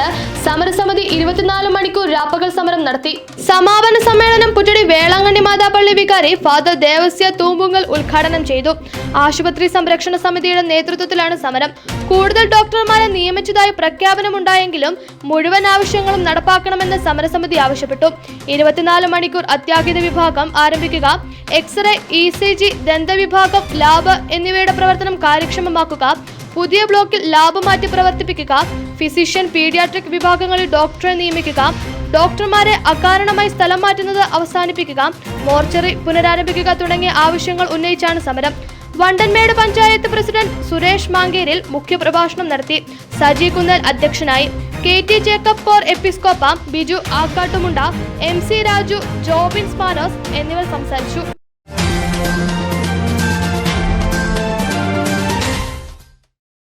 ആവശ്യപ്പെട്ട് സമരസമിതി ഇരുപത്തിനാല് മണിക്കൂർ രാപ്പകൽ സമരം നടത്തി. സമാപന സമ്മേളനം പുറ്റടി വേളാങ്കണ്ണി മാതാപള്ളി വികാരി ഫാദർ ദേവസ്യ തൂമ്പുങ്കൽ ഉദ്ഘാടനം ചെയ്തു. ആശുപത്രി സംരക്ഷണ സമിതിയുടെ നേതൃത്വത്തിലാണ് സമരം. കൂടുതൽ ഡോക്ടർമാരെ നിയമിച്ചതായി പ്രഖ്യാപനമുണ്ടായെങ്കിലും മുഴുവൻ ആവശ്യങ്ങളും നടപ്പാക്കണമെന്ന് സമരസമിതി ആവശ്യപ്പെട്ടു. ഇരുപത്തിനാല് മണിക്കൂർ അത്യാഹിത വിഭാഗം ആരംഭിക്കുക x ray E C G ദന്തവിഭാഗം lab എന്നിവയുടെ പ്രവർത്തനം കാര്യക്ഷമമാക്കുക പുതിയ ബ്ലോക്കിൽ ലാബ് പ്രവർത്തിപ്പിക്കുക. ഫിസിഷ്യൻ പീഡിയാട്രിക് വിഭാഗങ്ങളിൽ ഡോക്ടറെ നിയമിക്കുക. ഡോക്ടർമാരെ അകാരണമായി സ്ഥലം മാറ്റുന്നത് അവസാനിപ്പിക്കുക. മോർച്ചറി പുനരാരംഭിക്കുക തുടങ്ങിയ ആവശ്യങ്ങൾ ഉന്നയിച്ചാണ് സമരം. വണ്ടൻമേട് പഞ്ചായത്ത് പ്രസിഡന്റ് സുരേഷ് മാങ്കേരിൽ മുഖ്യപ്രഭാഷണം നടത്തി. സജി കുന്നൽ അധ്യക്ഷനായി. കെ ടി ജേക്കബ് കോർ എപ്പിസ്കോപ്പ ബിജു ആക്കാട്ടുമുണ്ട എം സി രാജു ജോബിൻ സ്മാരോസ് എന്നിവർ സംസാരിച്ചു.